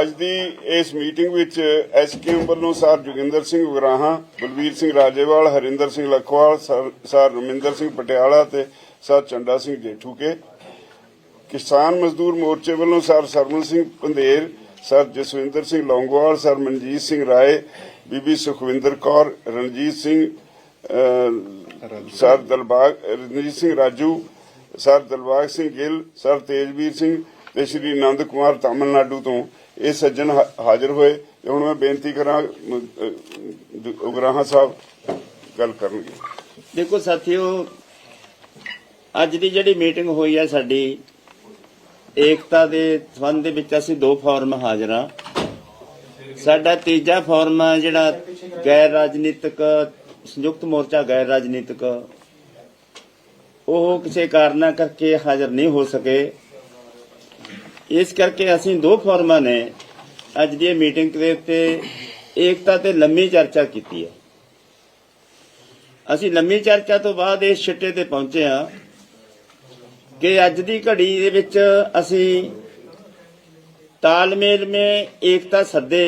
ਅੱਜ ਦੀ ਇਸ ਮੀਟਿੰਗ ਵਿੱਚ ਐਸਕੇਐਮ ਵੱਲੋਂ ਸਰ ਜੋਗਿੰਦਰ ਸਿੰਘ ਉਗਰਾਹਾਂ ਬਲਵੀਰ ਸਿੰਘ ਰਾਜੇਵਾਲ ਹਰਿੰਦਰ ਸਿੰਘ ਲਖਵਾਲ ਸਰ ਰਮਿੰਦਰ ਸਿੰਘ ਪਟਿਆਲਾ ਤੇ ਸਰ ਚੰਡਾ ਸਿੰਘ ਜੇਠੂਕੇ ਕਿਸਾਨ ਮਜ਼ਦੂਰ ਮੋਰਚੇ ਵੱਲੋਂ sir Sarwan Singh Pandher sir Jaswinder Singh Longowal sir Manjit Singh Rai ਬੀਬੀ ਸੁਖਵਿੰਦਰ ਕੌਰ ਰਣਜੀਤ ਸਿੰਘ ਅਹ, sir Dalbag Ranjit Singh Raju sir Dalbag Singh Gill sir Tejvir Singh ਤੇ ਸ਼੍ਰੀ ਆਨੰਦ ਕੁਮਾਰ ਤਾਮਿਲਨਾਡੂ ਤੋਂ ਇਹ ਸੱਜਣ ਹਾਜ਼ਰ ਹੋਏ ਤੇ ਹੁਣ ਮੈਂ ਬੇਨਤੀ ਕਰਾਂ ਅਹ, ਸਾਹਿਬ ਗੱਲ ਕਰਨਗੇ। ਦੇਖੋ ਸਾਥੀਓ ਅੱਜ ਦੀ ਜਿਹੜੀ ਮੀਟਿੰਗ ਹੋਈ ਹੈ ਸਾਡੀ ਏਕਤਾ ਦੇ ਸੰਬੰਧ ਦੇ ਵਿੱਚ ਅਸੀਂ ਦੋ ਫੋਰਮ ਹਾਜ਼ਰ ਸਾਡਾ ਤੀਜਾ ਫੋਰਮ ਹੈ ਜਿਹੜਾ ਗੈਰ ਰਾਜਨੀਤਿਕ ਸੰਯੁਕਤ ਮੋਰਚਾ ਗੈਰ ਰਾਜਨੀਤਿਕ ਉਹ ਕਿਸੇ ਕਾਰਨਾਂ ਕਰਕੇ ਹਾਜ਼ਰ ਨਹੀਂ ਹੋ ਸਕੇ। ਇਸ ਕਰਕੇ ਅਸੀਂ ਦੋ ਫੋਰਮਾਂ ਨੇ ਅੱਜ ਦੀ ਮੀਟਿੰਗ ਦੇ ਉੱਤੇ ਏਕਤਾ ਤੇ ਲੰਮੀ ਚਰਚਾ ਕੀਤੀ ਹੈ। ਅਸੀਂ ਲੰਮੀ ਚਰਚਾ ਤੋਂ ਬਾਅਦ ਇਸ ਛਿੱਟੇ ਤੇ ਪਹੁੰਚੇ ਆ ਕਿ ਅੱਜ ਦੀ ਘੜੀ ਦੇ ਵਿੱਚ ਅਸੀਂ ਤਾਲਮੇਲ ਮੇ ਏਕਤਾ ਸੱਦੇ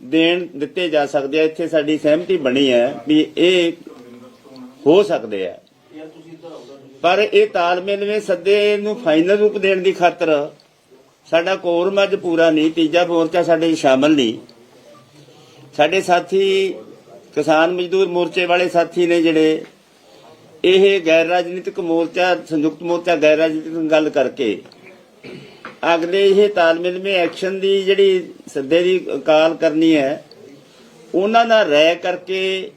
ਦੇਣ ਦਿੱਤੇ ਜਾ ਸਕਦੇ ਆ। ਇੱਥੇ ਸਾਡੀ ਸਹਿਮਤੀ ਬਣੀ ਹੈ ਵੀ ਇਹ ਹੋ ਸਕਦੇ ਆ। ਪਰ ਇਹ ਤਾਲਮੇਲ ਮੇ ਸੱਦੇ ਨੂੰ ਫਾਈਨਲ ਰੂਪ ਦੇਣ ਦੀ ਖਾਤਰ ਸਾਡਾ ਕੋਰਮ ਅੱਜ ਪੂਰਾ ਨਹੀਂ, ਤੀਜਾ ਮੋਰਚਾ ਸਾਡੇ 'ਚ ਸ਼ਾਮਲ ਨਹੀਂ। ਸਾਡੇ ਸਾਥੀ ਕਿਸਾਨ ਮਜ਼ਦੂਰ ਮੋਰਚੇ ਵਾਲੇ ਸਾਥੀ ਨੇ ਜਿਹੜੇ, ਇਹ ਗੈਰ ਰਾਜਨੀਤਿਕ ਮੋਰਚਾ, ਸੰਯੁਕਤ ਮੋਰਚਾ ਗੈਰ ਰਾਜਨੀਤਿਕ ਗੱਲ ਕਰਕੇ, ਅਗਲੇ ਇਹ ਤਾਲਮੇਲ ਮੇ ਐਕਸ਼ਨ ਦੀ ਜਿਹੜੀ ਸੱਦੇ ਦੀ ਕਾਲ ਕਰਨੀ ਹੈ, ਉਹਨਾਂ ਨਾਲ ਰਾਇ ਕਰਕੇ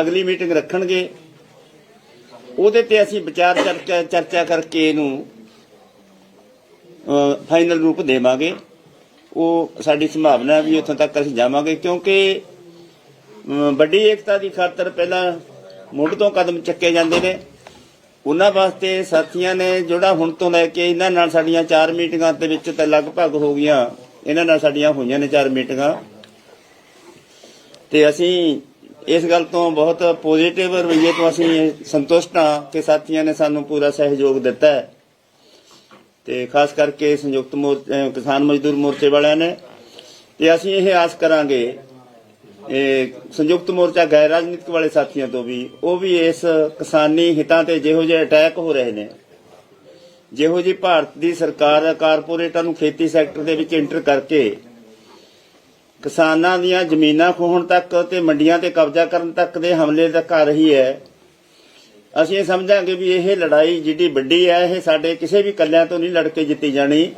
ਅਗਲੀ ਮੀਟਿੰਗ ਰੱਖਣਗੇ। ਉਹਦੇ ਤੇ ਅਸੀਂ ਵਿਚਾਰ ਚਰਚਾ ਕਰਕੇ ਇਹਨੂੰ ਫਾਈਨਲ ਰੂਪ ਦੇਵਾਂਗੇ। ਉਹ ਸਾਡੀ ਸੰਭਾਵਨਾ ਵੀ ਉੱਥੋਂ ਤੱਕ ਅਸੀਂ ਜਾਵਾਂਗੇ ਕਿਉਂਕਿ, ਅਮ, ਵੱਡੀ ਏਕਤਾ ਦੀ ਖਾਤਰ ਪਹਿਲਾਂ ਮੁੱਢ ਤੋਂ ਕਦਮ ਚੱਕੇ ਜਾਂਦੇ ਨੇ। ਉਹਨਾਂ ਵਾਸਤੇ ਸਾਥੀਆਂ ਨੇ ਜਿਹੜਾ ਹੁਣ ਤੋਂ ਲੈ ਕੇ ਇਹਨਾਂ ਨਾਲ ਸਾਡੀਆਂ ਚਾਰ ਮੀਟਿੰਗਾਂ ਦੇ ਵਿੱਚ ਤਾਂ ਲਗਭਗ ਹੋ ਗਈਆਂ। ਇਹਨਾਂ ਨਾਲ ਸਾਡੀਆਂ ਹੋਈਆਂ ਨੇ ਚਾਰ ਮੀਟਿੰਗਾਂ। ਤੇ ਅਸੀਂ ਇਸ ਗੱਲ ਤੋਂ ਬਹੁਤ ਪੋਜ਼ਿਟਿਵ ਰਵੱਈਏ ਤੋਂ ਅਸੀਂ ਸੰਤੁਸ਼ਟ ਹਾਂ ਕਿ ਸਾਥੀਆਂ ਨੇ ਸਾਨੂੰ ਪੂਰਾ ਸਹਿਯੋਗ ਦਿੱਤਾ ਹੈ। ਤੇ ਖਾਸ ਕਰਕੇ ਸੰਯੁਕਤ ਮੋਰਚਾ ਕਿਸਾਨ ਮਜ਼ਦੂਰ ਮੋਰਚੇ ਵਾਲਿਆਂ ਨੇ। ਤੇ ਅਸੀਂ ਇਹ ਆਸ ਕਰਾਂਗੇ, ਇਹ ਸੰਯੁਕਤ ਮੋਰਚਾ ਗੈਰ ਰਾਜਨੀਤਿਕ ਵਾਲੇ ਸਾਥੀਆਂ ਤੋਂ ਵੀ, ਉਹ ਵੀ ਇਸ ਕਿਸਾਨੀ ਹਿੱਤਾਂ ਤੇ ਜਿਹੋ ਜਿਹੇ ਅਟੈਕ ਹੋ ਰਹੇ ਨੇ। ਜਿਹੋ ਜੀ ਭਾਰਤ ਦੀ ਸਰਕਾਰ ਕਾਰਪੋਰੇਟਾਂ ਨੂੰ ਖੇਤੀ ਸੈਕਟਰ ਦੇ ਵਿੱਚ ਇੰਟਰ ਕਰਕੇ, ਕਿਸਾਨਾਂ ਦੀਆਂ ਜ਼ਮੀਨਾਂ ਖੋਹਣ ਤੱਕ ਤੇ ਮੰਡੀਆਂ ਤੇ ਕਬਜ਼ਾ ਕਰਨ ਤੱਕ ਦੇ ਹਮਲੇ ਤੱਕ ਆ ਰਹੀ ਹੈ। ਅਸੀਂ ਇਹ ਸਮਝਾਂਗੇ ਵੀ ਇਹ ਲੜਾਈ ਜਿੱਡੀ ਵੱਡੀ ਹੈ, ਇਹ ਸਾਡੇ ਕਿਸੇ ਵੀ ਕੱਲਿਆਂ ਤੋਂ ਨਹੀਂ ਲੜ ਕੇ ਜਿੱਤੀ ਜਾਣੀ।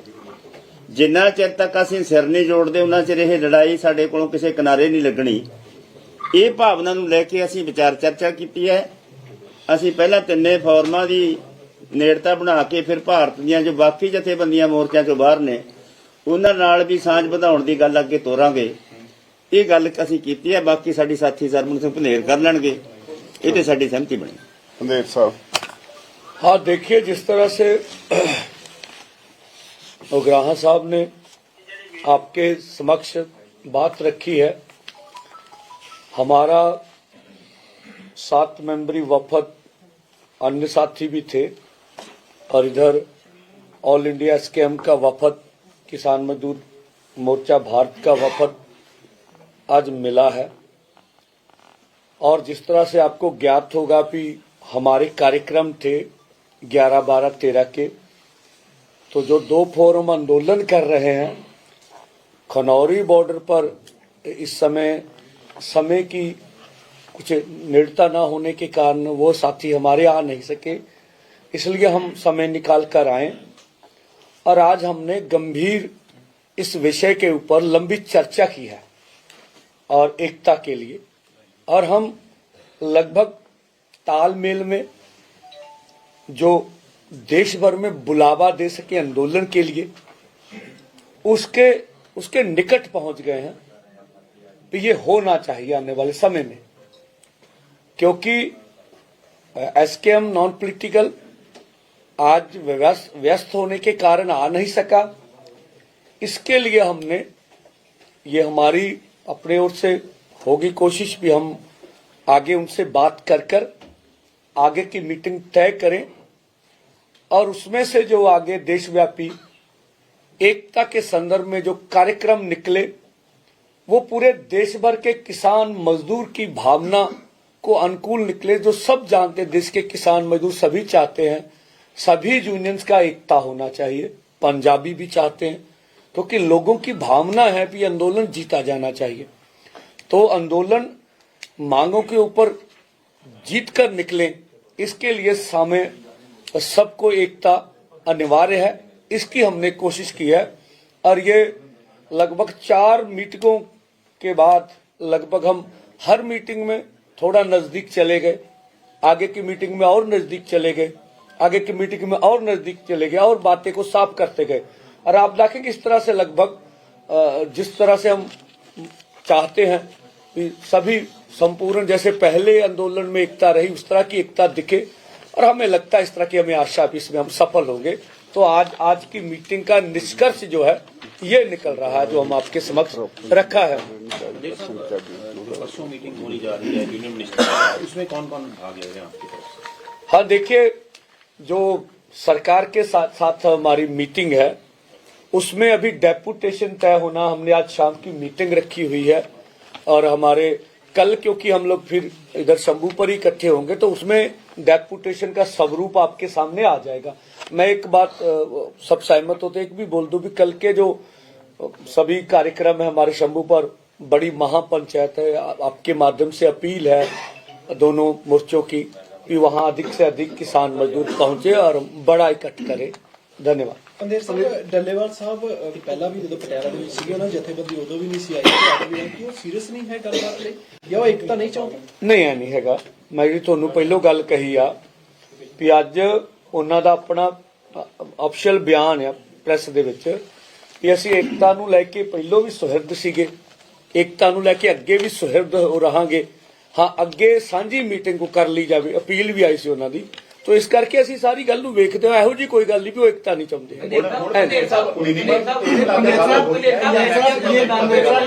ਜਿੰਨਾ ਚਿਰ ਤੱਕ ਅਸੀਂ ਸਿਰ ਨਹੀਂ ਜੋੜਦੇ, ਉਹਨਾਂ ਚਿਰ ਇਹ ਲੜਾਈ ਸਾਡੇ ਕੋਲੋਂ ਕਿਸੇ ਕਿਨਾਰੇ ਨਹੀਂ ਲੱਗਣੀ। ਇਹ ਭਾਵਨਾ ਨੂੰ ਲੈ ਕੇ ਅਸੀਂ ਵਿਚਾਰ ਚਰਚਾ ਕੀਤੀ ਹੈ। ਅਸੀਂ ਪਹਿਲਾਂ ਤਿੰਨੇ ਫੋਰਮਾਂ ਦੀ ਨੇੜਤਾ ਬਣਾ ਕੇ ਫਿਰ ਭਾਰਤ ਦੀਆਂ ਜੋ ਬਾਕੀ ਜਥੇਬੰਦੀਆਂ ਮੋਰਚਿਆਂ ਚੋਂ ਬਾਹਰ ਨੇ, ਉਹਨਾਂ ਨਾਲ ਵੀ ਸਾਂਝ ਵਧਾਉਣ ਦੀ ਗੱਲ ਅੱਗੇ ਤੋਰਾਂਗੇ। ਇਹ ਗੱਲ ਅਸੀਂ ਕੀਤੀ ਹੈ, ਬਾਕੀ ਸਾਡੀ ਸਾਥੀ ਸਰਮਨ ਸਿੰਘ ਭਨੇਰ ਕਰ ਲੈਣਗੇ। ਇਹ ਤੇ ਸਾਡੀ ਸਹਿਮਤੀ ਬਣੀ। संदेव साहब। हाँ देखिए, जिस तरह से उग्राह साहब ने आपके समक्ष बात रखी है, हमारा सात मेंबरी वफद अन्य साथी भी थे, और इधर ऑल इंडिया स्कैम का वफद, किसान मजदूर मोर्चा भारत का वफद आज मिला है। और जिस तरह से आपको ज्ञात होगा कि हमारे कार्यक्रम थे 11 12 13 के। तो जो दो फोरम आंदोलन कर रहे हैं, खनौरी बॉर्डर पर इस समय समय की कुछ निरता न होने के कारण वो साथी हमारे आ नहीं सके, इसलिए हम समय निकाल कर आए। और आज हमने गंभीर इस विषय के ऊपर लंबी चर्चा की है, और एकता के लिए। और हम लगभग तालमेल में जो देश भर में बुलावा दे सके आंदोलन के लिए, उसके उसके निकट पहुँच गए हैं तो ये होना चाहिए आने वाले समय में। क्योंकि एसकेएम नॉन पॉलिटिकल आज व्यस्त होने के कारण आ नहीं सका। इसके लिए हमने, ये हमारी अपने ओर से होगी कोशिश भी हम आगे उनसे बात कर कर आगे की मीटिंग तय करें और उसमें से जो आगे देशव्यापी एकता के संदर्भ में जो कार्यक्रम निकले, वो पूरे देश भर के किसान मजदूर की भावना को अनुकूल निकले, जो सब जानते देश के किसान मजदूर सभी चाहते हैं, सभी यूनियंस का एकता होना चाहिए, पंजाबी भी चाहते हैं, क्योंकि तो लोगों की भावना है कि आंदोलन जीता जाना चाहिए। तो आंदोलन मांगों के ऊपर जीत कर निकले इसके लिए समय सबको एकता अनिवार्य है। इसकी हमने कोशिश की है। और ये लगभग चार मीटिंगों के बाद लगभग हम हर मीटिंग में थोड़ा नज़दीक चले गए। आगे की मीटिंग में और नज़दीक चले गए। आगे की मीटिंग में और नज़दीक चले गए और बातें को साफ़ करते गए। और आप देखेंगे इस तरह से लगभग जिस तरह से हम चाहते हैं सभी संपूर्ण जैसे पहले आंदोलन में एकता रही उस तरह की एकता दिखे और हमें लगता है इस तरह की हमें आशा भी इसमें हम सफल होंगे। तो आज आज की मीटिंग का निष्कर्ष जो है ये निकल रहा है जो हम आपके समक्ष रखा है। परसों मीटिंग होने जा रही है यूनियन मिनिस्टर उसमें कौन कौन भाग ले रहे हैं आपके तरफ़ हाँ देखिए जो सरकार के साथ साथ हमारी मीटिंग है उसमें अभी डेपुटेशन तय होना हमने आज शाम की मीटिंग रखी हुई है और हमारे कल क्योंकि हम लोग फिर इधर शंभू पर ही इकट्ठे होंगे तो उसमें डेपुटेशन का स्वरूप आपके सामने आ जाएगा। मैं एक बात सब सहमत होते एक भी बोल दूँ भी कल के जो सभी कार्यक्रम है हमारे शंभू पर, बड़ी महापंचायत है आपके माध्यम से अपील है दोनों मोर्चों की कि वहाँ अधिक से अधिक किसान मजदूर पहुँचे और बड़ा इकट्ठ करें। धन्यवाद। ਅੰਦਰ ਸਾਹਿਬ ਡੱਲੇਵਾਲ ਸਾਹਿਬ ਅਹ, ਪਹਿਲਾਂ ਵੀ ਜਦੋਂ ਪਟਿਆਲਾ ਦੇ ਵਿੱਚ ਸੀਗੇ ਉਹਨਾਂ ਜਥੇਬੰਦੀ ਉਦੋਂ ਵੀ ਨਹੀਂ ਸੀ ਆਈ ਤੇ ਅੱਜ ਵੀ ਆਈ। ਕਿ ਉਹ ਸੀਰੀਅਸ ਨਹੀਂ ਹੈ ਗੱਲਬਾਤ ਲਈ? ਜਾਂ ਉਹ ਇੱਕ ਤਾਂ ਨਹੀਂ ਚਾਹੁੰਦੇ? ਨਹੀਂ ਐ ਨਹੀਂ ਹੈਗਾ। ਮੈਂ ਜੀ ਤੁਹਾਨੂੰ ਪਹਿਲੋਂ ਗੱਲ ਕਹੀ ਆ ਵੀ ਅੱਜ ਉਹਨਾਂ ਦਾ ਆਪਣਾ ਅਫੀਸ਼ੀਅਲ ਬਿਆਨ ਆ ਪ੍ਰੈਸ ਦੇ ਵਿੱਚ ਵੀ ਅਸੀਂ ਏਕਤਾ ਨੂੰ ਲੈ ਕੇ ਪਹਿਲੋਂ ਵੀ ਸੁਹਿਰਦ ਸੀਗੇ। ਏਕਤਾ ਨੂੰ ਲੈ ਕੇ ਅੱਗੇ ਵੀ ਸੁਹਿਰਦ ਹੋ ਰਹਾਂਗੇ। ਹਾਂ ਅੱਗੇ ਸਾਂਝੀ ਮੀਟਿੰਗ ਕੋ ਕਰ ਲਈ ਜਾਵੇ ਅਪੀਲ ਵੀ ਆਈ ਸੀ ਉਹਨਾਂ ਦੀ। ਤੋ ਇਸ ਕਰਕੇ ਅਸੀਂ ਸਾਰੀ ਗੱਲ ਨੂੰ ਵੇਖਦੇ ਹਾਂ ਇਹੋ ਜੀ ਕੋਈ ਗੱਲ ਨਹੀਂ ਵੀ ਉਹ ਏਕਤਾ ਨਹੀਂ ਚਾਹੁੰਦੇ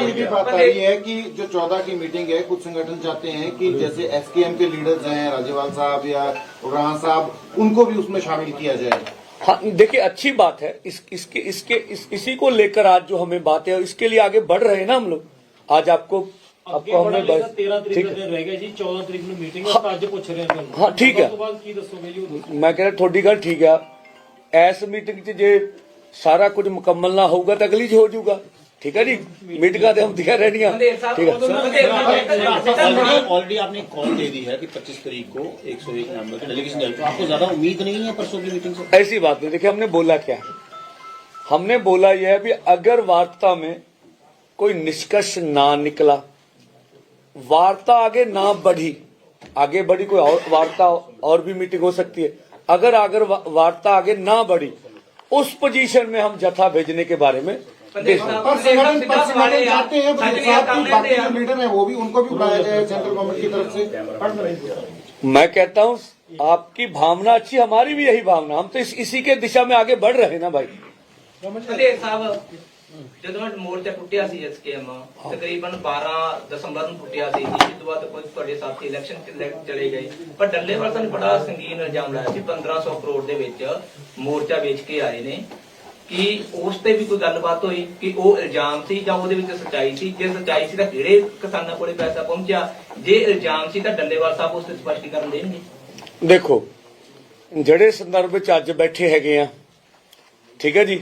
ये भी बात आ रही है कि जो चौदह की मीटिंग है कुछ संगठन चाहते हैं कि जैसे एसकेएम के लीडर्स हैं राजेवाल साहब या उमरान साहब उनको भी उसमें शामिल किया जाए हाँ देखिए अच्छी बात है इस इसके इसके इस, इसी को लेकर आज जो हमें बात है इसके लिए आगे बढ़ रहे हैं ना हम लोग आज आपको आपको हमने बस- 13 ਤਰੀਕ ठीक ਦਾ है। ਦਿਨ ਰਹਿ ਗਿਆ ਜੀ 14 ਤਰੀਕ ਨੂੰ ਮੀਟਿੰਗ ਹੈ ਤਾਂ ਅੱਜ ਪੁੱਛ ਰਹੇ ਹਾਂ ਤੁਹਾਨੂੰ ਹਾਂ, ਠੀਕ ਹੈ। ਉਸ ਤੋਂ ਬਾਅਦ ਕੀ ਦੱਸੋਗੇ ਜੀ ਉਹ ਦੱਸੋ ਮੈਂ ਕਹਿੰਦਾ ਤੁਹਾਡੀ ਗੱਲ ਠੀਕ ਆ ਐਸ ਮੀਟਿੰਗ ਚ ਜੇ ਸਾਰਾ ਕੁਝ ਮੁਕੰਮਲ ਨਾ ਹੋਊਗਾ ਤਾਂ ਅਗਲੀ 'ਚ ਹੋ ਜਾਊਗਾ ਠੀਕ ਹੈ ਜੀ ਮੀਟਿੰਗਾਂ ਤੇ ਹੁੰਦੀਆਂ ਰਹਿਣੀਆਂ ਠੀਕ ਹੈ ऑलरेडी आपने कॉल दे दी है कि 25 तारीख को 101 नंबर की डेलीगेशन जाएगी तो आपको ज्यादा उम्मीद नहीं है परसों की मीटिंग से ऐसी बात नहीं देखिए हमने बोला क्या हमने बोला यह है भी अगर वार्ता में कोई निष्कर्ष ना निकला वार्ता आगे ना बढ़ी आगे बढ़ी कोई और वार्ता और भी मीटिंग हो सकती है। अगर अगर वार्ता आगे ना बढ़ी उस पोजीशन में हम जथा भेजने के बारे में जाते हैं लीडर है वो भी उनको भी बुलाया जाए सेंट्रल गवर्नमेंट की तरफ़ से। मैं कहता हूँ आपकी भावना अच्छी हमारी भी यही भावना। हम तो इस, इसी के दिशा में आगे बढ़ रहे हैं ना भाई। ਜਦੋਂ ਇਹ ਮੋਰਚਾ ਟੁੱਟਿਆ ਸੀ ਐਸਕੇਐਮ ਤਕਰੀਬਨ 12 ਦਸੰਬਰ ਨੂੰ ਟੁੱਟਿਆ ਸੀ। ਇਸ ਤੋਂ ਬਾਅਦ ਕੁਝ ਤੁਹਾਡੇ ਸਾਥੀ ਇਲੈਕਸ਼ਨ ਚਲੇ ਗਏ। ਪਰ ਡੱਲੇਵਾਲ ਸਾਹਿਬ ਨੇ ਬੜਾ ਸੰਗੀਨ ਇਲਜ਼ਾਮ ਲਾਇਆ ਸੀ 1500 ਕਰੋੜ ਦੇ ਵਿੱਚ ਮੋਰਚਾ ਵੇਚ ਕੇ ਆਏ ਨੇ। ਕਿ ਉਸ ਤੇ ਵੀ ਕੋਈ ਗੱਲਬਾਤ ਹੋਈ? ਕਿ ਉਹ ਇਲਜ਼ਾਮ ਸੀ ਜਾਂ ਉਹਦੇ ਵਿੱਚ ਸੱਚਾਈ ਸੀ? ਜੇ ਸੱਚਾਈ ਸੀ ਤਾਂ ਕਿਹੜੇ ਕਿਸਾਨਾਂ ਕੋਲੇ ਪੈਸਾ ਪਹੁੰਚਿਆ? ਜੇ ਇਲਜ਼ਾਮ ਸੀ ਤਾਂ ਡੱਲੇਵਾਲ ਸਾਹਿਬ ਉਸ ਤੇ ਸਪਸ਼ਟੀਕਰਨ ਦੇਣਗੇ। ਦੇਖੋ ਜਿਹੜੇ ਸੰਦਰਭ ਵਿੱਚ ਅੱਜ ਬੈਠੇ ਹੈਗੇ ਆ ਠੀਕ ਹੈ ਜੀ?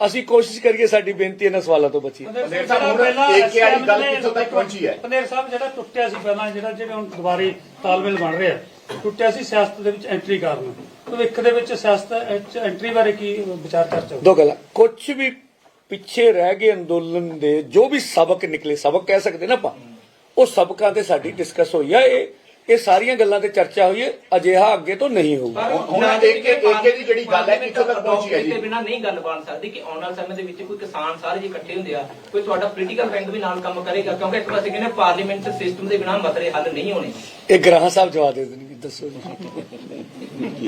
ਅਸੀਂ ਕੋਸ਼ਿਸ਼ ਕਰੀਏ ਸਾਡੀ ਬੇਨਤੀ ਇਹਨਾਂ ਸਵਾਲਾਂ ਤੋਂ ਬਚੀ। ਪੰਦੇਰ ਸਾਹਿਬ ਪਹਿਲਾਂ ਏਕੇ ਵਾਲੀ ਗੱਲ ਕਿੱਥੋਂ ਤੱਕ ਪਹੁੰਚੀ ਹੈ? ਪੰਦੇਰ ਸਾਹਿਬ ਜਿਹੜਾ ਟੁੱਟਿਆ ਸੀ ਪਹਿਲਾਂ ਜਿਹੜਾ ਜਿਹੜੇ ਹੁਣ ਦੁਬਾਰੇ ਤਾਲਮੇਲ ਬਣ ਰਿਹਾ। ਟੁੱਟਿਆ ਸੀ ਸਿਆਸਤ ਦੇ ਵਿੱਚ ਐਂਟਰੀ ਕਾਰਨ। ਭਵਿੱਖ ਦੇ ਵਿੱਚ ਸਿਆਸਤ ਵਿੱਚ ਐਂਟਰੀ ਬਾਰੇ ਕੀ ਵਿਚਾਰ ਚਰਚਾ ਹੋਈ? ਦੋ ਗੱਲਾਂ ਕੁਝ ਵੀ ਪਿੱਛੇ ਰਹਿ ਗਏ ਅੰਦੋਲਨ ਦੇ ਜੋ ਵੀ ਸਬਕ ਨਿਕਲੇ ਸਬਕ ਕਹਿ ਸਕਦੇ ਨਾ ਆਪਾਂ ਉਹ ਸਬਕਾਂ ਤੇ ਸਾਡੀ ਡਿਸਕਸ ਹੋਈ ਆ। ਇਹ ਇਹ ਸਾਰੀਆਂ ਗੱਲਾਂ ਤੇ ਚਰਚਾ ਹੋਈ ਹੈ ਅਜਿਹਾ ਅੱਗੇ ਤੋਂ ਨਹੀਂ ਹੋਊਗਾ। ਹੁਣ ਇੱਕ ਇੱਕ ਦੀ ਜਿਹੜੀ ਗੱਲ ਹੈ ਕਿੱਥੋਂ ਤੱਕ ਪਹੁੰਚੀ ਹੈ ਜੀ? ਬਿਨਾ ਨਹੀਂ ਗੱਲ ਬਣ ਸਕਦੀ ਕਿ ਆਉਣ ਵਾਲੇ ਸਮੇਂ ਦੇ ਵਿੱਚ ਕੋਈ ਕਿਸਾਨ ਸਾਰੇ ਜੇ ਇਕੱਠੇ ਹੁੰਦੇ ਆ ਕੋਈ ਤੁਹਾਡਾ ਪੋਲੀਟੀਕਲ ਰੈਂਕ ਵੀ ਨਾਲ ਕੰਮ ਕਰੇਗਾ ਕਿਉਂਕਿ ਇੱਕ ਪਾਸੇ ਕਹਿੰਦੇ ਪਾਰਲੀਮੈਂਟ ਸਿਸਟਮ ਦੇ ਬਿਨਾ ਮਸਲੇ ਹੱਲ ਨਹੀਂ ਹੋਣੇ। ਇਹ ਗ੍ਰਾਹ ਸਾਹਿਬ ਜਵਾਬ ਦੇ ਦੇਣਗੇ ਦੱਸੋ ਜੀ।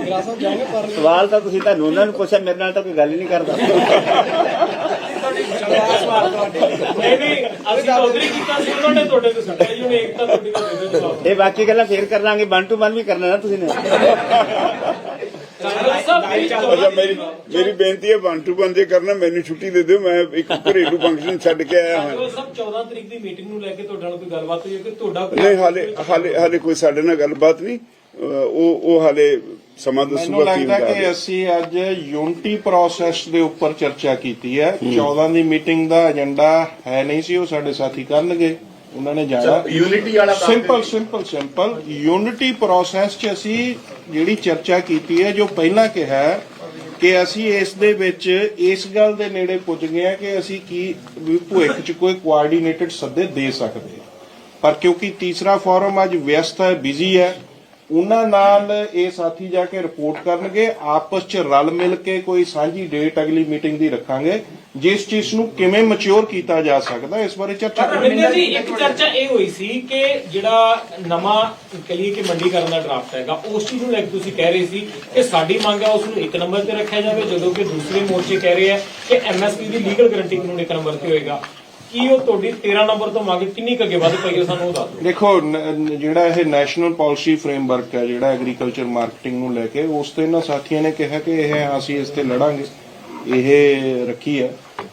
ਗਰਾ ਸਾਹਿਬ ਪਰ ਸਵਾਲ ਤਾਂ ਤੁਸੀਂ ਤੁਹਾਨੂੰ ਉਹਨਾਂ ਨੂੰ ਪੁੱਛਿਆ ਮੇਰੇ ਨਾਲ ਤਾਂ ਕੋਈ ਗੱਲ ਹੀ ਨਹੀਂ ਕਰਦਾ। ਨਹੀਂ ਨਹੀਂ ਅਸੀਂ ਚੌਧਰੀ ਕੀਤਾ ਸੀ ਉਹਨਾਂ ਨੇ ਤੁਹਾਡੇ ਤੇ ਸੁੱਟਿਆ ਜੀ ਉਹਨੇ ਇੱਕ ਤਾਂ ਤੁਹਾਡੀ ਦਾ ਦੇ ਦੇ ਜਵਾਬ ਇਹ ਬਾਕੀ ਗੱਲਾਂ ਫੇਰ ਕਰ ਲਾਂਗੇ ਵਨ ਟੂ ਵਨ ਵੀ ਕਰਨਾ ਨਾ ਤੁਸੀਂ ਨੇ। ਮੇਰੀ ਅੱਛਾ ਮੇਰੀ ਮੇਰੀ ਬੇਨਤੀ ਹੈ ਵਨ ਟੂ ਵਨ ਜੇ ਕਰਨਾ ਮੈਨੂੰ ਛੁੱਟੀ ਦੇ ਦਿਓ ਮੈਂ ਇੱਕ ਘਰੇਲੂ ਫੰਕਸ਼ਨ ਛੱਡ ਕੇ ਆਇਆ ਹਾਂ। 14 ਤਰੀਕ ਦੀ ਮੀਟਿੰਗ ਨੂੰ ਲੈ ਕੇ ਤੁਹਾਡੇ ਨਾਲ ਕੋਈ ਗੱਲਬਾਤ ਹੋਈ ਹੈ ਕਿ ਤੁਹਾਡਾ ਕੋਈ- ਨਹੀਂ ਹਾਲੇ ਹਾਲੇ ਹਾਲੇ ਕੋਈ ਸਾਡੇ ਨਾਲ ਗੱਲਬਾਤ ਨਹੀਂ। ਉਹ ਉਹ ਹਾਲੇ ਸਮਾਂ ਮੈਨੂੰ ਦੱਸੂਗਾ ਕੀ ਲੱਗਦਾ ਹੁੰਦਾ ਕਿ ਅਸੀਂ ਅੱਜ ਯੂਨਿਟੀ ਪ੍ਰੋਸੈਸ ਦੇ ਉੱਪਰ ਚਰਚਾ ਕੀਤੀ ਹੈ। 14 ਦੀ ਮੀਟਿੰਗ ਦਾ ਏਜੰਡਾ ਹੈ ਨਹੀਂ ਸੀ ਉਹ ਸਾਡੇ ਸਾਥੀ ਕਰਨਗੇ। ਉਹਨਾਂ ਨੇ ਜਾਣਾ। ਯੂਨਿਟੀ ਵਾਲਾ ਕੰਮ simple simple simple unity process 'ਚ ਅਸੀਂ ਜਿਹੜੀ ਚਰਚਾ ਕੀਤੀ ਹੈ ਜੋ ਪਹਿਲਾਂ ਕਿਹਾ ਹੈ ਕਿ ਅਸੀਂ ਇਸ ਦੇ ਵਿੱਚ ਇਸ ਗੱਲ ਦੇ ਨੇੜੇ ਪੁੱਜ ਗਏ ਹਾਂ ਕਿ ਅਸੀਂ ਕੀ ਵੀ ਭਵਿੱਖ 'ਚ ਕੋਈ ਕੋਆਰਡੀਨੇਟਡ ਸੱਦੇ ਦੇ ਸਕਦੇ ਹਾਂ। ਪਰ ਕਿਉਂਕਿ ਤੀਸਰਾ ਫੋਰਮ ਅੱਜ ਵਿਅਸਤ ਹੈ ਬਿਜ਼ੀ ਹੈ ਉਹਨਾਂ ਨਾਲ ਇਹ ਸਾਥੀ ਜਾ ਕੇ ਰਿਪੋਰਟ ਕਰਨਗੇ ਆਪਸ 'ਚ ਰਲ ਮਿਲ ਕੇ ਕੋਈ ਸਾਂਝੀ ਡੇਟ ਅਗਲੀ ਮੀਟਿੰਗ ਦੀ ਰੱਖਾਂਗੇ ਜਿਸ ਚੀਜ਼ ਨੂੰ ਕਿਵੇਂ ਮੈਚੁਰ ਕੀਤਾ ਜਾ ਸਕਦਾ ਇਸ ਬਾਰੇ ਚਰਚਾ ਰਵਿੰਦਰ ਜੀ ਇੱਕ ਚਰਚਾ ਇਹ ਹੋਈ ਸੀ ਕਿ ਜਿਹੜਾ ਨਵਾਂ ਕਹੀਏ ਕਿ ਮੰਡੀਕਰਨ ਦਾ ਡਰਾਫਟ ਹੈਗਾ ਉਸ ਚੀਜ਼ ਨੂੰ ਲੈ ਕੇ ਤੁਸੀਂ ਕਹਿ ਰਹੇ ਸੀ ਕਿ ਸਾਡੀ ਮੰਗ ਹੈ ਉਸ ਨੂੰ ਇੱਕ ਨੰਬਰ ਤੇ ਰੱਖਿਆ ਜਾਵੇ ਜਦੋਂ ਕਿ ਦੂਸਰੇ ਮੋਰਚੇ ਕਹਿ ਰਹੇ ਆ ਕਿ ਐਮਐਸਪੀ ਦੀ ਲੀਗਲ ਗਾਰੰਟੀ ਕਾਨੂੰਨ ਇੱਕ ਨੰਬਰ ਤੇ ਹੋਏਗਾ। ਕੀ ਉਹ ਤੁਹਾਡੀ 13 ਨੰਬਰ ਤੋਂ ਮੰਗ ਕਿੰਨੀ ਕੁ ਅੱਗੇ ਵੱਧ ਪਈ ਹੈ ਸਾਨੂੰ ਉਹ ਦੱਸ ਦਿਓ। ਦੇਖੋ ਨ- ਨ- ਜਿਹੜਾ ਇਹ ਨੈਸ਼ਨਲ ਪਾਲਿਸੀ ਫਰੇਮਵਰਕ ਹੈ ਜਿਹੜਾ ਐਗਰੀਕਲਚਰ ਮਾਰਕੀਟਿੰਗ ਨੂੰ ਲੈ ਕੇ ਉਸ ਤੇ ਇਹਨਾਂ ਸਾਥੀਆਂ ਨੇ ਕਿਹਾ ਕਿ ਇਹ ਅਸੀਂ ਇਸ ਤੇ ਲੜਾਂਗੇ। ਇਹ ਰੱਖੀ ਹੈ।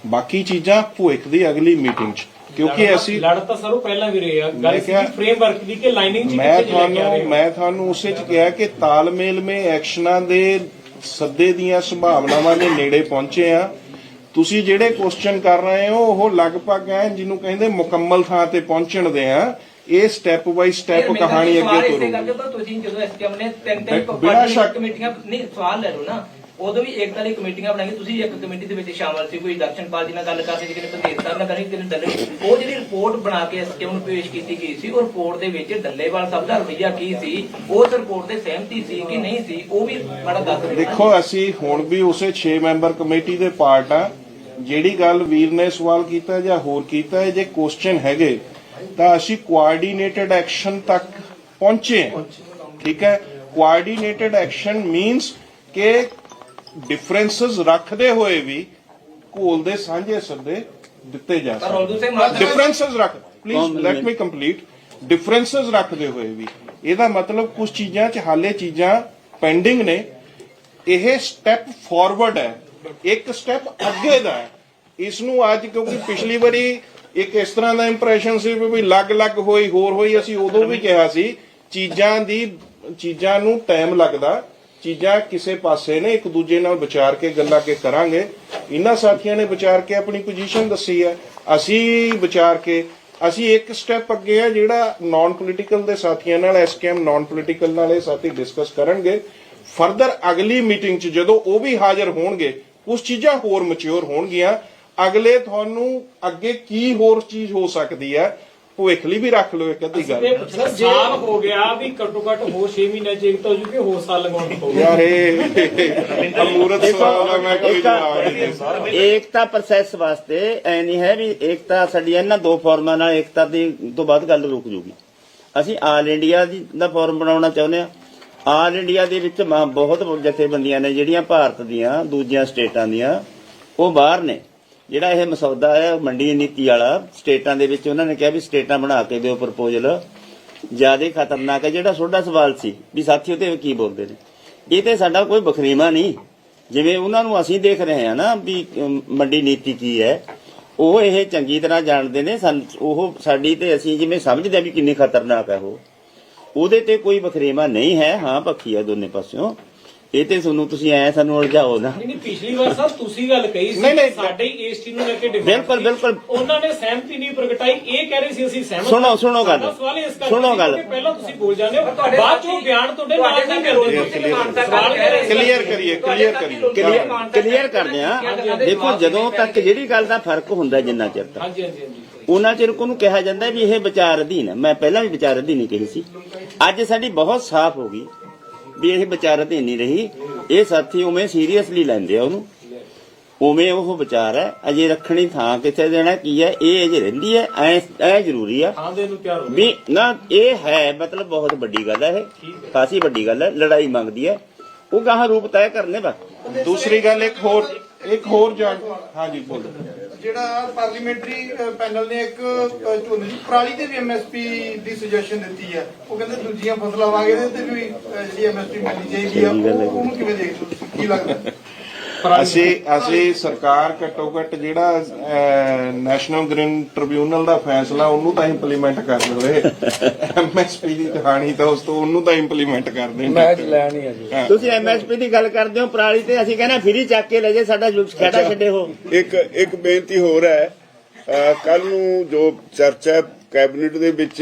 ਬਾਕੀ ਚੀਜ਼ਾਂ ਭੁਇਕ ਦੀ ਅਗਲੀ ਮੀਟਿੰਗ 'ਚ ਕਿਉਂਕਿ ਅਸੀਂ ਲੜ ਤਾਂ ਸਰ ਉਹ ਪਹਿਲਾਂ ਵੀ ਰਹੇ ਆ। ਮੈਂ ਗੱਲ ਸੀ ਕਿਹਾ- ਫਰੇਮਵਰਕ ਦੀ ਕਿ ਲਾਈਨਿੰਗ ਚ ਮੈਂ ਕਿੱਥੇ ਲੈ ਕੇ ਆ ਰਹੇ ਤੁਹਾਨੂੰ ਹੋ? ਮੈਂ ਤੁਹਾਨੂੰ ਉਸੇ 'ਚ ਕਿਹਾ ਕਿ ਤਾਲਮੇਲ ਮੇ ਐਕਸ਼ਨਾਂ ਦੇ ਸੱਦੇ ਦੀਆਂ ਸੰਭਾਵਨਾਵਾਂ ਦੇ ਨੇੜੇ ਪਹੁੰਚੇ ਆ। ਤੁਸੀਂ ਜਿਹੜੇ ਕੁਐਸਚਨ ਕਰ ਰਹੇ ਹੋ ਉਹ ਲਗਭਗ ਐ ਜਿਹਨੂੰ ਕਹਿੰਦੇ ਮੁਕੰਮਲ ਥਾਂ ਤੇ ਪਹੁੰਚਣ ਦੇ ਆ। ਇਹ ਸਟੈਪ ਬਾਈ ਸਟੈਪ ਕਹਾਣੀ ਅੱਗੇ ਇਸੇ ਕਰਕੇ ਤੁਰੂਗੀ ਤਾਂ ਤੁਸੀਂ ਜਦੋਂ ਐਸਕੇਐਮ ਨੇ ਤਿੰਨ ਤਿੰਨ। ਕਮੇਟੀਆਂ ਨਹੀਂ ਸਵਾਲ ਲੈ ਲਓ ਨਾ। ਉਦੋਂ ਵੀ ਇੱਕ ਦੀ ਕਮੇਟੀਆਂ ਬਣਾਈਆਂ ਤੁਸੀਂ ਇੱਕ ਕਮੇਟੀ ਦੇ ਵਿੱਚ ਸ਼ਾਮਲ ਸੀ ਕੋਈ ਦਰਸ਼ਨ ਪਾਰਟੀ ਨਾਲ ਗੱਲ ਕਰਦੇ ਸੀ ਕਿਨੇ ਪ੍ਰਦੇਸ਼ ਸਾਹਿਬ ਨਾਲ ਕਰੀ ਕਿਨੇ ਡੱਲੇ ਉਹ ਜਿਹੜੀ ਰਿਪੋਰਟ ਬਣਾ ਕੇ ਐਸਕੇਐਮ ਨੂੰ ਪੇਸ਼ ਕੀਤੀ ਗਈ ਸੀ ਉਹ ਰਿਪੋਰਟ ਦੇ ਵਿੱਚ ਡੱਲੇਵਾਲ ਸਾਹਿਬ ਦਾ ਰਵਈਆ ਕੀ ਸੀ ਉਸ ਰਿਪੋਰਟ ਤੇ ਸਹਿਮਤੀ ਸੀ ਕਿ ਨਹੀਂ ਸੀ ਉਹ ਵੀ ਬੜਾ ਦੱਸ ਦੇਖੋ ਅਸੀਂ ਹੁਣ ਵੀ ਉਸੇ 6 ਮੈਂਬਰ ਕਮੇਟੀ ਦੇ ਪਾਰਟ ਆ। ਜਿਹੜੀ ਗੱਲ ਵੀਰ ਨੇ ਸਵਾਲ ਕੀਤਾ ਜਾਂ ਹੋਰ ਕੀਤਾ ਹੈ ਜੇ ਕੁਐਸਚਨ ਹੈਗੇ ਤਾਂ ਅਸੀਂ ਕੋਆਰਡੀਨੇਟਡ ਐਕਸ਼ਨ ਤੱਕ ਪਹੁੰਚੇ ਠੀਕ ਹੈ? ਕੋਆਰਡੀਨੇਟਡ ਐਕਸ਼ਨ ਮੀਨਸ ਕਿ ਡਿਫਰੈਂਸਸ ਰੱਖਦੇ ਹੋਏ ਵੀ ਘੋਲ ਦੇ ਸਾਂਝੇ ਸੱਦੇ ਦਿੱਤੇ ਜਾ ਸਕਦੇ। ਡਿਫਰੈਂਸਸ ਰੱਖ please let me complete differences ਰੱਖਦੇ ਹੋਏ ਵੀ। ਇਹਦਾ ਮਤਲਬ ਕੁਝ ਚੀਜ਼ਾਂ 'ਚ ਹਾਲੇ ਚੀਜ਼ਾਂ ਪੈਂਡਿੰਗ ਨੇ। ਇਹ ਸਟੈਪ ਫਾਰਵਰਡ ਹੈ। ਇੱਕ ਸਟੈਪ ਅੱਗੇ ਦਾ ਹੈ। ਇਸ ਨੂੰ ਅੱਜ ਕਿਉਂਕਿ ਪਿਛਲੀ ਵਾਰੀ ਇੱਕ ਇਸ ਤਰ੍ਹਾਂ ਦਾ ਇੰਪ੍ਰੈਸ਼ਨ ਸੀ ਵੀ ਲੱਗ-ਲੱਗ ਹੋਈ, ਹੋਰ ਹੋਈ, ਅਸੀਂ ਉਦੋਂ ਵੀ ਕਿਹਾ ਸੀ, ਚੀਜ਼ਾਂ ਦੀ, ਚੀਜ਼ਾਂ ਨੂੰ ਟਾਈਮ ਲੱਗਦਾ, ਚੀਜ਼ਾਂ ਕਿਸੇ ਪਾਸੇ ਨੇ, ਇੱਕ ਦੂਜੇ ਨਾਲ ਵਿਚਾਰ ਕੇ, ਗੱਲਾਂ ਕੇ ਕਰਾਂਗੇ। ਇਹਨਾਂ ਸਾਥੀਆਂ ਨੇ ਵਿਚਾਰ ਕੇ ਆਪਣੀ ਪੋਜੀਸ਼ਨ ਦੱਸੀ ਹੈ। ਅਸੀਂ ਵਿਚਾਰ ਕੇ, ਅਸੀਂ ਇੱਕ ਸਟੈਪ ਅੱਗੇ ਆ ਜਿਹੜਾ ਨਾਨ ਪੋਲੀਟੀਕਲ ਦੇ ਸਾਥੀਆਂ ਨਾਲ ਐਸਕੇਐਮ ਨਾਨ ਪੋਲੀਟੀਕਲ ਨਾਲ ਇਹ ਸਾਥੀ ਡਿਸਕਸ ਕਰਨਗੇ। ਫਰਦਰ ਅਗਲੀ ਮੀਟਿੰਗ 'ਚ ਜਦੋਂ ਉਹ ਵੀ ਹਾਜ਼ਰ ਹੋਣਗੇ ਕੁਝ ਚੀਜ਼ਾਂ ਹੋਰ ਮੈਚੁਰ ਹੋਣਗੀਆਂ। ਅਗਲੇ ਤੁਹਾਨੂੰ ਅੱਗੇ ਕੀ ਹੋਰ ਚੀਜ਼ ਹੋ ਸਕਦੀ ਹੈ ਭਵਿੱਖ ਲਈ ਵੀ ਰੱਖ ਲਓ ਇੱਕ ਅੱਧੀ ਗੱਲ। ਸਾਲ ਹੋ ਗਿਆ ਵੀ ਘੱਟੋ ਘੱਟ ਹੋਰ 6 ਮਹੀਨੇ ਚ ਇੱਕ ਤਾਂ ਜੂ ਕਿ ਹੋਰ ਸਾਲ ਲਗਾਉਣ ਪਊਗਾ। ਯਾਰ ਇਹ ਅਮੂਰਤ ਸਵਾਲ ਮੈਂ ਕੋਈ ਜਵਾਬ ਨਹੀਂ ਦੇ ਸਕਦਾ। ਏਕਤਾ ਪ੍ਰੋਸੈਸ ਵਾਸਤੇ ਐ ਨਹੀਂ ਹੈ ਵੀ ਏਕਤਾ ਸਾਡੀ ਇਹਨਾਂ ਦੋ ਫਾਰਮਾਂ ਨਾਲ ਏਕਤਾ ਦੀ ਤੋਂ ਬਾਅਦ ਗੱਲ ਰੁਕ ਜੂਗੀ। ਅਸੀਂ ਆਲ ਇੰਡੀਆ ਦੀ ਦਾ ਫਾਰਮ ਬਣਾਉਣਾ ਚਾਹੁੰਦੇ ਆ ਆਲ ਇੰਡੀਆ ਦੇ ਵਿੱਚ ਮ- ਬਹੁਤ ਜਥੇਬੰਦੀਆਂ ਨੇ, ਜਿਹੜੀਆਂ ਭਾਰਤ ਦੀਆਂ, ਦੂਜੀਆਂ ਸਟੇਟਾਂ ਦੀਆਂ, ਉਹ ਬਾਹਰ ਨੇ। ਜਿਹੜਾ ਇਹ ਮਸੌਦਾ ਹੈ ਮੰਡੀ ਨੀਤੀ ਵਾਲਾ, ਸਟੇਟਾਂ ਦੇ ਵਿੱਚ ਉਹਨਾਂ ਨੇ ਕਿਹਾ ਵੀ ਸਟੇਟਾਂ ਬਣਾ ਕੇ ਦਿਓ ਪ੍ਰਪੋਜ਼ਲ। ਜ਼ਿਆਦਾ ਖਤਰਨਾਕ ਹੈ, ਜਿਹੜਾ ਤੁਹਾਡਾ ਸਵਾਲ ਸੀ, ਵੀ ਸਾਥੀ ਤੇ ਕੀ ਬੋਲਦੇ ਨੇ? ਇਹ ਤੇ ਸਾਡਾ ਕੋਈ ਬਖਰੀਮਾ ਨਹੀਂ। ਜਿਵੇਂ ਉਹਨਾਂ ਨੂੰ ਅਸੀਂ ਦੇਖ ਰਹੇ ਹਾਂ ਨਾ, ਵੀ ਮੰਡੀ ਨੀਤੀ ਕੀ ਹੈ, ਉਹ ਇਹ ਚੰਗੀ ਤਰ੍ਹਾਂ ਜਾਣਦੇ ਨੇ ਉਹ ਸਾਡੀ ਤੇ ਅਸੀਂ ਜਿਵੇਂ ਸਮਝਦੇ ਹਾਂ ਵੀ ਕਿੰਨੀ ਖਤਰਨਾਕ ਹੈ ਉਹ। ਉਹਦੇ ਤੇ ਕੋਈ ਬਖਰੇਵਾ ਨਹੀਂ ਹੈ। ਹਾਂ ਪੱਖੀ ਹੈ ਦੋਨੇ ਪਾਸਿਓਂ। ਇਹ ਤੇ ਤੁਹਾਨੂੰ ਤੁਸੀਂ ਐ ਸਾਨੂੰ ਉਲਝਾਓ ਨਾ। ਨਹੀਂ ਨਹੀਂ ਪਿਛਲੀ ਵਾਰ ਸਾਹਿਬ ਤੁਸੀਂ ਗੱਲ ਕਹੀ ਸੀ ਨਹੀਂ, ਨਹੀਂ, ਕਿ ਸਾਡੇ ਏਸਟੀ ਨੂੰ ਲੈ ਕੇ difference ਬਿਲਕੁਲ, ਸੀ। ਬਿਲਕੁਲ। ਉਹਨਾਂ ਨੇ ਸਹਿਮਤੀ ਨਹੀਂ ਪ੍ਰਗਟਾਈ। ਇਹ ਕਹਿ ਰਹੇ ਸੀ ਅਸੀਂ ਸਹਿਮਤ ਸੁਣੋ, ਗੱਲ। ਸਾਡਾ ਸਵਾਲ ਇਸ ਕਰਕੇ ਸੁਣੋ ਗੱਲ। ਕਿ ਪਹਿਲਾਂ ਤੁਸੀਂ ਬੋਲ ਜਾਂਦੇ ਹੋ। ਬਾਅਦ ਚੋਂ ਬਿਆਨ ਤੁਹਾਡੇ ਨਾਲ ਨਹੀਂ ਮਿਲਦੇ ਸਵਾਲ ਕਹਿ ਰਹੇ ਸੀ ਕਲੀਅਰ ਕਰੀਏ ਕਲੀਅਰ ਕਰੀਏ ਕਲੀਅਰ ਕਰਦੇ ਆ। ਦੇਖੋ ਜਦੋਂ ਤੱਕ ਜਿਹੜੀ ਗੱਲ ਦਾ ਫ਼ਰਕ ਹੁੰਦਾ ਜਿੰਨਾ ਚਿਰ ਤੱਕ। ਹਾਂਜੀ ਹਾਂਜੀ ਹਾਂਜੀ। ਉਹਨਾਂ ਚਿਰ ਉਹਨੂੰ ਕਿਹਾ ਜਾਂਦਾ ਵੀ ਇਹ ਵਿਚਾਰ ਅਧੀਨ ਹੈ। ਮੈਂ ਪਹਿਲਾਂ ਵੀ ਵਿਚਾਰ ਅਧੀਨ ਹੀ ਕਹੀ ਸੀ। ਅੱਜ ਸਾਡੀ ਬਹੁਤ ਸਾਫ਼ ਹੋ ਗਈ ਵੀ ਇਹ ਵਿਚਾਰ ਅਧੀਨ ਨਹੀਂ ਰਹੀ। ਇਹ ਸਾਥੀ ਉਵੇਂ ਸੀਰੀਅਸਲੀ ਲੈਂਦੇ ਆ ਉਹਨੂੰ। ਉਵੇਂ ਉਹ ਵਿਚਾਰ ਹੈ। ਅਜੇ ਰੱਖਣੀ ਥਾਂ ਕਿੱਥੇ ਦੇਣਾ ਕੀ ਹੈ? ਇਹ ਅਜੇ ਰਹਿੰਦੀ ਹੈ। ਐ ਐ ਜ਼ਰੂਰੀ ਆ ਵੀ ਨਾ ਇਹ ਹੈ ਮਤਲਬ ਬਹੁਤ ਵੱਡੀ ਗੱਲ ਹੈ ਇਹ। ਖਾਸੀ ਵੱਡੀ ਗੱਲ ਹੈ। ਲੜਾਈ ਮੰਗਦੀ ਹੈ। ਉਹ ਗਾਹਾਂ ਰੂਪ ਤੈਅ ਕਰਨੇ ਬਸ ਦੂਸਰੀ ਗੱਲ ਇੱਕ ਹੋਰ ਇੱਕ ਹੋਰ ਜਾਣ। ਹਾਂਜੀ ਬੋਲੋ। ਜਿਹੜਾ ਪਾਰਲੀਮੈਂਟਰੀ ਪੈਨਲ ਨੇ ਇੱਕ ਝੋਨੇ ਦੀ ਪਰਾਲੀ ਤੇ ਵੀ ਐਮਐਸਪੀ ਦੀ ਸੁਜੈਸ਼ਨ ਦਿੱਤੀ ਹੈ ਉਹ ਕਹਿੰਦੇ ਦੂਜੀਆਂ ਫਸਲਾਂ ਵਾਂਗੇ ਇਹਦੇ ਤੇ ਵੀ ਅ, ਜਿਹੜੀ ਐਮਐਸਪੀ ਮਿਲਣੀ ਚਾਹੀਦੀ ਆ। ਉਹਨੂੰ ਕਿਵੇਂ ਦੇਖਦੇ ਹੋ ਕੀ ਲੱਗਦਾ? ਅਸੀਂ ਅਸੀਂ ਸਰਕਾਰ ਘੱਟੋ ਘੱਟ ਜਿਹੜਾ ਨੈਸ਼ਨਲ ਗ੍ਰੀਨ ਟ੍ਰਿਬਿਊਨਲ ਦਾ ਫੈਸਲਾ ਉਹਨੂੰ ਤਾਂ ਇੰਪਲੀਮੈਂਟ ਕਰ ਦੇਵੇ ਐਮਐਸਪੀ ਦੀ ਕਹਾਣੀ ਤਾਂ ਉਸ ਤੋਂ ਉਹਨੂੰ ਤਾਂ ਇੰਪਲੀਮੈਂਟ ਕਰ ਦੇਣ। ਮੈਚ ਲੈਣੀ ਹੈ ਜੀ। ਤੁਸੀਂ ਐਮਐਸਪੀ ਦੀ ਗੱਲ ਕਰਦੇ ਹੋ ਪਰਾਲੀ ਤੇ ਅਸੀਂ ਕਹਿੰਦੇ ਫਰੀ ਚੱਕ ਕੇ ਲੈ ਜੇ ਸਾਡਾ ਖੇੜਾ ਛੱਡੇ ਹੋ। ਇੱਕ ਇੱਕ ਬੇਨਤੀ ਹੋਰ ਹੈ ਕੱਲ ਨੂੰ ਜੋ ਚਰਚਾ ਹੈ ਕੈਬਨਿਟ ਦੇ ਵਿੱਚ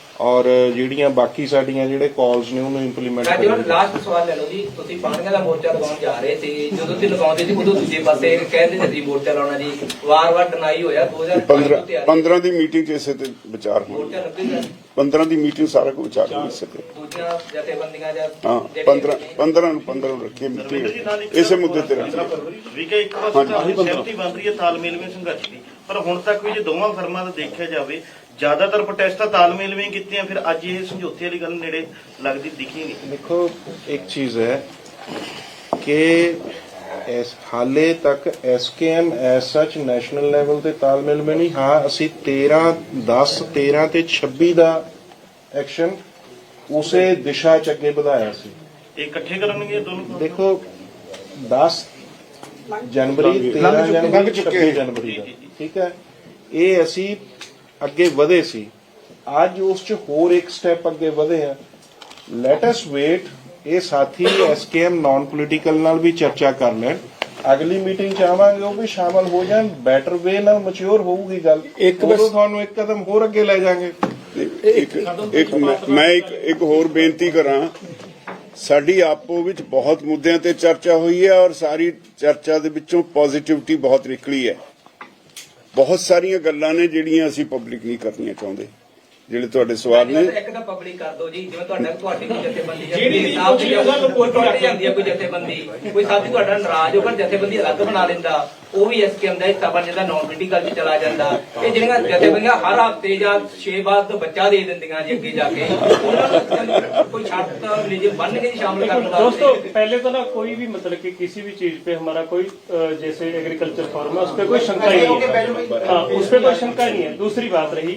ਔਰ ਜਿਹੜੀਆਂ ਬਾਕੀ ਸਾਡੀਆਂ ਜਿਹੜੇ ਕਾਲਸ ਨੇ ਉਹਨੂੰ ਇੰਪਲੀਮੈਂਟ ਕਰਾਂਗੇ। ਲਾਸਟ ਸਵਾਲ ਲੈ ਲਓ ਜੀ। ਤੁਸੀਂ ਪਾਣੀਆਂ ਦਾ ਮੋਰਚਾ ਲਗਾਉਣ ਜਾ ਰਹੇ ਸੀ। ਜਦੋਂ ਤੁਸੀਂ ਲਗਾਉਂਦੇ ਸੀ ਉਦੋਂ ਦੂਜੇ ਪਾਸੇ ਕਹਿੰਦੇ ਸੀ ਮੋਰਚਾ ਲਾਉਣਾ ਜੀ। ਵਾਰ-ਵਾਰ ਡਿਨਾਈ ਹੋਇਆ। 2005 15 ਤੋਂ ਤਿਆਰੀ 15 ਦੀ ਮੀਟਿੰਗ 'ਚ ਇਸੇ ਤੇ ਵਿਚਾਰ ਹੋਣਾ ਮੋਰਚਾ ਲੱਗੇਗਾ 15 ਦੀ ਮੀਟਿੰਗ ਸਾਰਾ ਕੁਝ ਵਿਚਾਰ ਹੋ ਸਕੇ ਦੂਜੀਆਂ ਜਥੇਬੰਦੀਆਂ ਜਾਂ ਹਾਂ 15 15 ਨੂੰ। 15 ਨੂੰ ਮੀਟਿੰਗ ਇਸੇ ਮੁੱਦੇ ਤੇ ਰੱਖੀਏ। ਵਿਕੇ ਇੱਕ ਪਾਸੇ ਤਾਂ ਸਹਿਮਤੀ ਬਣ ਰਹੀ ਹੈ ਤਾਲਮੇਲ ਵਿੱਚ ਸੰਘਰਸ਼ ਦੀ। ਪਰ ਹੁਣ ਤੱਕ ਵੀ ਜੇ ਦੋਵਾਂ ਫਰਮਾਂ ਦਾ ਦੇਖਿਆ ਜਾਵੇ ਜ਼ਿਆਦਾਤਰ ਪ੍ਰੋਟੈਸਟਾਂ ਤਾਲਮੇਲ ਵੀ ਕੀਤੇ ਫਿਰ ਅੱਜ ਇਹ ਸਮਝੌਤੇ ਵਾਲੀ ਗੱਲ ਨੇੜੇ ਲੱਗਦੀ ਦਿਖੀ ਨਹੀਂ। ਦੇਖੋ ਇੱਕ ਚੀਜ਼ ਹੈ ਕਿ ਇਸ ਹਾਲੇ ਤੱਕ ਐਸਕੇਐਮ ਐਸ ਸੱਚ ਨੈਸ਼ਨਲ ਲੈਵਲ ਤੇ ਤਾਲਮੇਲ ਮੈਂ ਨਹੀਂ। ਹਾਂ ਅਸੀਂ 13 10 13 ਤੇ 26 ਦਾ ਐਕਸ਼ਨ ਉਸੇ ਦਿਸ਼ਾ ਚ ਅੱਗੇ ਵਧਾਇਆ ਸੀ। ਇਹ ਇਕੱਠੇ ਕਰਨਗੇ ਦੋਨੋਂ ਦੇਖੋ 10 ਜਨਵਰੀ 13 ਜਨਵਰੀ ਠੀਕ ਹੈ? ਇਹ ਅਸੀਂ ਅੱਗੇ ਵਧੇ ਸੀ। ਅੱਜ ਉਸ ਚ ਹੋਰ ਇੱਕ ਸਟੈਪ ਅੱਗੇ ਵਧੇ ਆ। ਲੈਟ ਅਸ ਵੇਟ ਇਹ ਸਾਥੀ ਐਸਕੇਐਮ ਨਾਨ ਪੋਲੀਟੀਕਲ ਨਾਲ ਵੀ ਚਰਚਾ ਕਰ ਲੈਣ। ਅਗਲੀ ਮੀਟਿੰਗ ਚ ਆਵਾਂਗੇ ਉਹ ਵੀ ਸ਼ਾਮਲ ਹੋ ਜਾਣ। ਬੈਟਰ ਵੇ ਨਾਲ ਮੈਚੁਰ ਹੋਊਗੀ ਗੱਲ। ਇੱਕ ਬਸ- ਤੁਹਾਨੂੰ ਇੱਕ ਕਦਮ ਹੋਰ ਅੱਗੇ ਲੈ ਜਾਾਂਗੇ। ਇੱਕ ਇੱਕ ਮੈਂ- ਮੈਂ ਇੱਕ ਇੱਕ ਹੋਰ ਬੇਨਤੀ ਕਰਾਂ। ਸਾਡੀ ਆਪੋ ਵਿੱਚ ਬਹੁਤ ਮੁੱਦਿਆਂ ਤੇ ਚਰਚਾ ਹੋਈ ਹੈ ਔਰ ਸਾਰੀ ਚਰਚਾ ਦੇ ਵਿੱਚੋਂ ਪੋਜ਼ਿਟਿਵਿਟੀ ਬਹੁਤ ਨਿਕਲੀ ਹੈ। ਬਹੁਤ ਸਾਰੀਆਂ ਗੱਲਾਂ ਨੇ ਜਿਹੜੀਆਂ ਅਸੀਂ ਪਬਲਿਕ ਨਹੀਂ ਕਰਨੀਆਂ ਚਾਹੁੰਦੇ। ਜਿਹੜੇ ਤੁਹਾਡੇ ਸਵਾਲ ਨੇ ਇੱਕ ਤਾਂ ਪਬਲਿਕ ਕਰ ਦਿਓ ਜੀ ਜਿਵੇਂ ਤੁਹਾਡਾ ਤੁਹਾਡੀ ਕੋਈ ਜਥੇਬੰਦੀ ਜਾਂ ਜਿਹੜੀ ਵੀ ਸਾਹਿਬ ਦੀ ਕੋਈ ਉਹਦਾ ਕੋਈ ਟੁੱਟ ਜਾਂਦੀ ਹੈ ਕੋਈ ਜਥੇਬੰਦੀ ਕੋਈ ਸਾਥੀ ਤੁਹਾਡਾ ਨਾਰਾਜ਼ ਹੋ ਕੇ ਜਥੇਬੰਦੀ ਅਲੱਗ ਬਣਾ ਲੈਂਦਾ ਉਹ ਵੀ ਐਸਕੇਐਮ ਦਾ ਹਿੱਸਾ ਬਣ ਜਾਂਦਾ ਨਾਨ ਪੋਲੀਟੀਕਲ ਚ ਚਲਾ ਜਾਂਦਾ ਇਹ ਜਿਹੜੀਆਂ ਜਥੇਬੰਦੀਆਂ ਹਰ ਹਫਤੇ ਜਾਂ 6 ਬਾਅਦ ਤੋਂ ਬੱਚਾ ਦੇ ਦਿੰਦੀਆਂ ਜੀ ਅੱਗੇ ਜਾ ਕੇ ਉਹਨਾਂ ਨੂੰ ਕੋਈ ਸ਼ਰਤ ਨਿਯਮ ਬਣ ਕੇ ਸ਼ਾਮਲ ਕਰਨ ਦਾ दोस्तों पहले तो ना कोई भी मतलब कि किसी भी चीज पे हमारा कोई अ, जैसे एग्रीकल्चर फॉर्म है उस पर कोई शंका ही नहीं है हाँ उस पर कोई शंका नहीं है दूसरी बात रही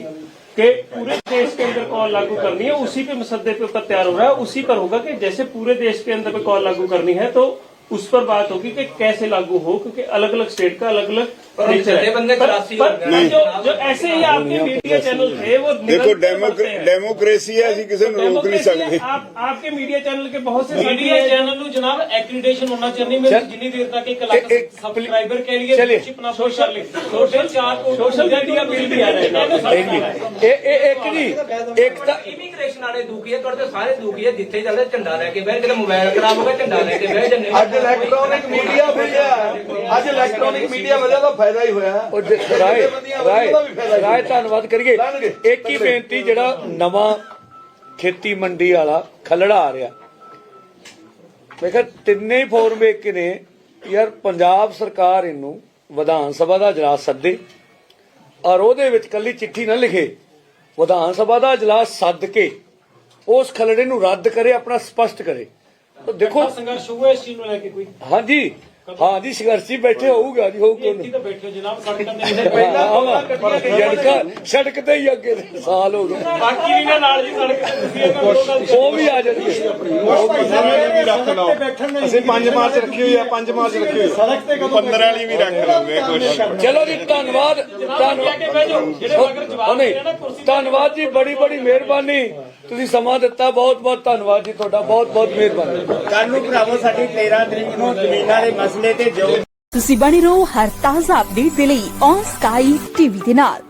कि पूरे देश के अंदर कॉल लागू करनी है, उसी पे मुसदे पे ऊपर तैयार हो रहा है। उसी पर होगा कि जैसे पूरे देश के अंदर पे कॉल लागू करनी है तो उस पर बात होगी कि कैसे लागू हो, क्योंकि अलग अलग स्टेट का अलग अलग पर नेचर है जथेबंदी पर, चौरासी पर, हो गए। पर जो जो ऐसे ही आपके मीडिया चैनल थे वो ਦੇਖੋ निरंतर बढ़ते हैं। ਡੈਮੋਕ੍ਰੇਸੀ ਹੈ ਅਸੀਂ ਕਿਸੇ ਨੂੰ ਰੋਕ ਨਹੀਂ डेमोक्रेसी है, ਸਕਦੇ आप आपके मीडिया चैनल के बहुत से ਮੀਡੀਆ साथी हैं ਚੈਨਲ ਨੂੰ ਜਨਾਬ ਐਕ੍ਰੀਡੇਸ਼ਨ ਹੋਣਾ ਚਾਹੀਦੀ ਮੈਂ ਜਿੰਨੀ ਦੇਰ ਤੱਕ 1 ਲੱਖ ਸਬਸਕ੍ਰਾਈਬਰ ਕਹਿ ਲਈਏ ਮੈਂਬਰਸ਼ਿਪ ਨਾ ਪੁਸ਼ ਕਰ ਲਈ ਸੋਸ਼ਲ ਚਾਰ ਕੋਲ सोशल मीडिया बिल भी आ रहे हैं ਇਹ ਇਹ ਇੱਕ ਨਹੀਂ ਇੱਕ ਤਾਂ ਇਮੀਗ੍ਰੇਸ਼ਨ ਵਾਲੇ ਦੁਖੀ ਹੈ ਤੁਹਾਡੇ ਸਾਰੇ ਦੁਖੀ ਹੈ ਜਿੱਥੇ ਜਾਂਦੇ ਝੰਡਾ ਲੈ ਕੇ ਬਹਿ ਕਿਤੇ ਮੋਬਾਈਲ ਖਰਾਬ ਹੋ ਗਿਆ ਝੰਡਾ ਲੈ ਕੇ ਬਹਿ ਜੰਨੇ ਅੱਜ ਇਲੈਕਟ੍ਰੋਨਿਕ ਮੀਡੀਆ ਮਿਲਿਆ ਅੱਜ ਇਲੈਕਟ੍ਰੋਨਿਕ ਮੀਡੀਆ ਮਿਲਿਆ ਤਾਂ ਫਾਇਦਾ ਹੀ ਹੋਇਆ। ਉਹ ਜ- ਰਾਏ ਰਾਏ ਰਾਏ ਧੰਨਵਾਦ ਕਰੀਏ। ਇੱਕ ਹੀ ਬੇਨਤੀ ਜਿਹੜਾ ਨਵਾਂ ਖੇਤੀ ਮੰਡੀ ਵਾਲਾ ਖਲੜਾ ਆ ਰਿਹਾ। ਮੈਂ ਕਿਹਾ ਤਿੰਨੇ ਹੀ ਫੋਰਮ ਵੇਖ ਕੇ ਨੇ। ਯਾਰ ਪੰਜਾਬ ਸਰਕਾਰ ਇਹਨੂੰ ਵਿਧਾਨ ਸਭਾ ਦਾ ਇਜਲਾਸ ਸੱਦੇ ਔਰ ਉਹਦੇ ਵਿੱਚ ਕੱਲੀ ਚਿੱਠੀ ਨਾ ਲਿਖੇ। ਵਿਧਾਨ ਸਭਾ ਦਾ ਇਜਲਾਸ ਸੱਦ ਕੇ ਉਸ ਖਲੜੇ ਨੂੰ ਰੱਦ ਕਰੇ ਆਪਣਾ ਸਪਸ਼ਟ ਕਰੇ। ਦੇਖੋ ਸੰਘਰਸ਼ ਹੋਇਆ ਇਸ ਚੀਜ਼ ਨੂੰ ਲੈ ਕੇ ਕੋਈ। ਹਾਂਜੀ। ਹਾਂ ਜੀ ਸੰਘਰਸ਼ੀ ਬੈਠੇ ਹੋਊਗਾ ਜੀ ਹੋਊ ਇੱਥੇ ਤਾਂ ਬੈਠੇ ਹੋ ਜਨਾਬ ਸੜਕਾਂ ਤੇ ਸੜਕ ਹੀ ਅੱਗੇ ਸਾਲ ਹੋ ਗਏ। ਬਾਕੀ ਵੀ ਨੇ ਨਾਲ ਜੀ ਸੜਕ ਤੇ ਤੁਸੀਂ ਇਹਨਾਂ ਨੂੰ ਉਹ ਗੱਲ ਉਹ ਵੀ ਆ ਜਾਣਗੇ ਅਸੀਂ 5 ਮਾਰਚ ਰੱਖੀ ਹੋਈ ਹੈ 5 ਮਾਰਚ ਰੱਖੀ ਹੋਈ ਸੜਕ ਤੇ 15 ਵਾਲੀ ਵੀ ਰੱਖ ਲਓਗੇ ਕੁਛ ਚਲੋ ਜੀ ਧੰਨਵਾਦ ਧੰਨਵਾਦ ਕੇ ਬਹਿ ਜਾਓ। ਜਿਹੜੇ ਮਗਰ ਜਵਾਬ ਉਹ ਨਹੀਂ ਦੇਣਾ ਕੁਰਸੀ ਧੰਨਵਾਦ ਜੀ ਬੜੀ ਬੜੀ ਮਿਹਰਬਾਨੀ। ਤੁਸੀਂ ਸਮਾਂ ਦਿੱਤਾ ਬਹੁਤ ਬਹੁਤ ਧੰਨਵਾਦ ਜੀ ਤੁਹਾਡਾ ਬਹੁਤ ਬਹੁਤ ਮਿਹਰਬਾਨੀ। ਕੱਲ ਨੂੰ ਭਰਾਵੋ ਸਾਡੀ 13 ਤਰੀਕ ਨੂੰ ਜ਼ਮੀਨਾਂ ਦੇ ਮਸਲੇ ਤੇ ਜੋ ਤੁਸੀਂ ਬਣੇ ਰਹੋ ਹਰ ਤਾਜ਼ਾ ਅਪਡੇਟ ਦੇ ਲਈ ਔਨ ਸਕਾਈ ਟੀਵੀ ਦੇ ਨਾਲ।